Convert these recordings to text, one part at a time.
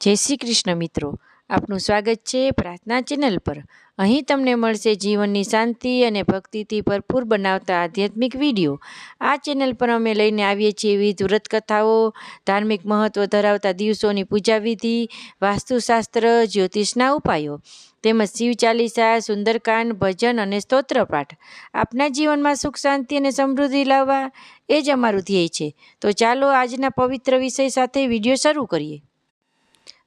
જય શ્રી કૃષ્ણ મિત્રો. આપનું સ્વાગત છે પ્રાર્થના ચેનલ પર. અહીં તમને મળશે જીવનની શાંતિ અને ભક્તિથી ભરપૂર બનાવતા આધ્યાત્મિક વીડિયો. આ ચેનલ પર અમે લઈને આવીએ છીએ વિવિધ વ્રતકથાઓ, ધાર્મિક મહત્ત્વ ધરાવતા દિવસોની પૂજા વિધિ વાસ્તુશાસ્ત્ર, જ્યોતિષના ઉપાયો, તેમજ શિવ ચાલીસા, સુંદરકાંડ, ભજન અને સ્તોત્રપાઠ આપના જીવનમાં સુખ, શાંતિ અને સમૃદ્ધિ લાવવા એ જ અમારું ધ્યેય છે. તો ચાલો આજના પવિત્ર વિષય સાથે વીડિયો શરૂ કરીએ.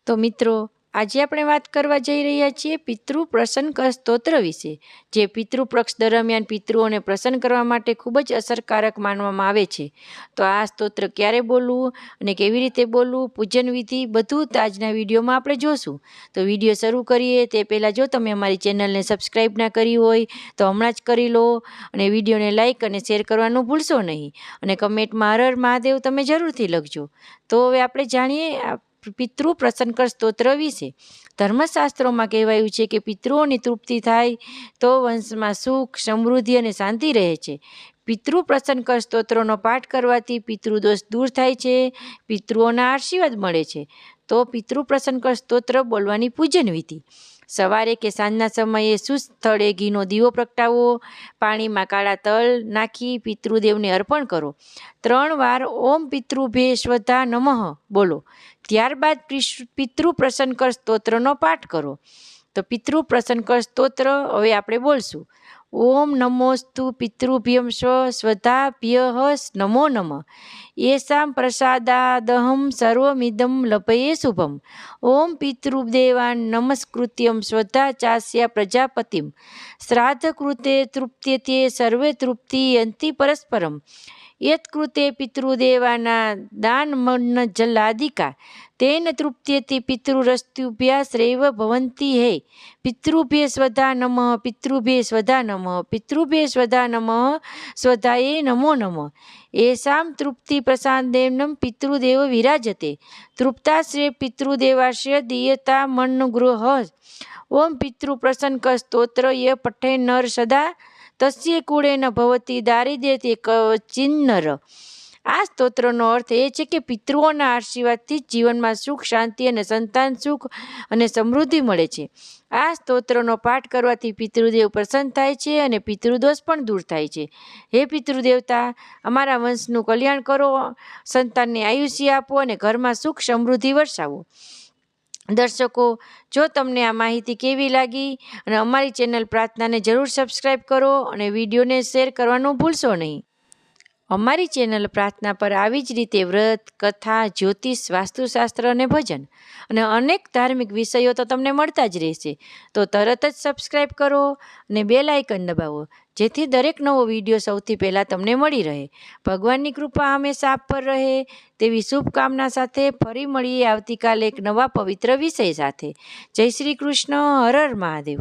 તો મિત્રો, આજે આપણે વાત કરવા જઈ રહ્યા છીએ પિતૃ પ્રસન્ન સ્તોત્ર વિશે, જે પિતૃપક્ષ દરમિયાન પિતૃઓને પ્રસન્ન કરવા માટે ખૂબ જ અસરકારક માનવામાં આવે છે. તો આ સ્તોત્ર ક્યારે બોલવું અને કેવી રીતે બોલવું, પૂજન વિધિ બધું આજના વિડીયોમાં આપણે જોશું. તો વીડિયો શરૂ કરીએ, તે પહેલાં જો તમે અમારી ચેનલને સબસ્ક્રાઈબ ના કરી હોય, તો હમણાં જ કરી લો અને વિડીયોને લાઇક અને શેર કરવાનું ભૂલશો નહીં. અને કમેન્ટમાં હરર હર મહાદેવ તમે જરૂરથી લખજો. તો હવે આપણે જાણીએ પિતૃ પ્રસન્નકર સ્તોત્ર વિશે. ધર્મશાસ્ત્રોમાં કહેવાયું છે કે પિતૃઓની તૃપ્તિ થાય તો વંશમાં સુખ, સમૃદ્ધિ અને શાંતિ રહે છે. પિતૃ પ્રસન્નકર સ્તોત્રોનો પાઠ કરવાથી પિતૃદોષ દૂર થાય છે, પિતૃઓના આશીર્વાદ મળે છે. તો પિતૃ પ્રસન્નકર સ્તોત્ર બોલવાની પૂજન વિધિ. સવારે કે સાંજના સમયે સુસ્થળે ઘીનો દીવો પ્રગટાવો, પાણીમાં કાળા તલ નાખી પિતૃદેવને અર્પણ કરો. ત્રણ વાર ઓમ પિતૃ શ્વધા નમઃ બોલો. ત્યારબાદ પિતૃ પ્રસન્નકર સ્તોત્રનો પાઠ કરો. તો પિતૃ પ્રસન્નકર સ્તોત્ર, હવે આપણે બોલશું. ઓમ નમોસ્તુ પિતૃભ્યમ સ્વ સ્વધાભ્ય નમો નમ. એસામ પ્રસાદાદહમ સર્વમિદમ લભયે શુભમ. ઓમ પિતૃદેવાન નમસ્કૃત્યમ સ્વધા ચાસ્યા પ્રજાપતિમ. શ્રાદ્ધ કૃતે તૃપ્યતે સર્વે તૃપ્તિ અંતિ પરસ્પરમ. યત્કૃતે પિતૃદેવાના દાનમન્ન જલાદિકા. તેન તૃપ્યતિ પિતૃરસ્તુભ્યાશ્રેવ ભવંતી હે. પિતૃભ્ય સ્વધા નમ, પિતૃભ્ય સ્વધા નમ, પિતૃભ્ય સ્વધા નમ સ્વધાએ નમો નમ. એષામ તૃપ્તિ પ્રસાદેનમ પિતૃદેવ વિરાજતે. તૃપ્તાશ્રે પિતૃદેવાશ્રય મન ગૃહ. ઓમ પિતૃ પ્રસન્ન સ્તોત્ર ય પઠે નર સદા. તસ્ય કુળેન ભવતી દારિદ્ર્ય તે ચિન્નર. આ સ્તોત્રનો અર્થ એ છે કે પિતૃઓના આશીર્વાદથી જીવનમાં સુખ, શાંતિ અને સંતાન, સુખ અને સમૃદ્ધિ મળે છે. આ સ્તોત્રનો પાઠ કરવાથી પિતૃદેવ પ્રસન્ન થાય છે અને પિતૃદોષ પણ દૂર થાય છે. હે પિતૃદેવતા, અમારા વંશનું કલ્યાણ કરો, સંતાનને આયુષ્ય આપો અને ઘરમાં સુખ સમૃદ્ધિ વરસાવો. દર્શકો, જો તમને આ માહિતી કેવી લાગી અને અમારી ચેનલ પ્રાર્થનાને જરૂર સબસ્ક્રાઈબ કરો અને વિડીયોને શેર કરવાનું ભૂલશો નહીં. અમારી ચેનલ પ્રાર્થના પર આવી જ રીતે વ્રત, કથા, જ્યોતિષ, વાસ્તુશાસ્ત્ર અને ભજન અને અનેક ધાર્મિક વિષયો તો તમને મળતા જ રહેશે. તો તરત જ સબસ્ક્રાઈબ કરો અને બે લાઇકન દબાવો, જેથી દરેક નવો વીડિયો સૌથી પહેલાં તમને મળી રહે. ભગવાનની કૃપા હંમેશા આપ પર રહે. તેવી શુભકામના સાથે ફરી મળીએ આવતીકાલે એક નવા પવિત્ર વિષય સાથે. જય શ્રી કૃષ્ણ. હર હર મહાદેવ.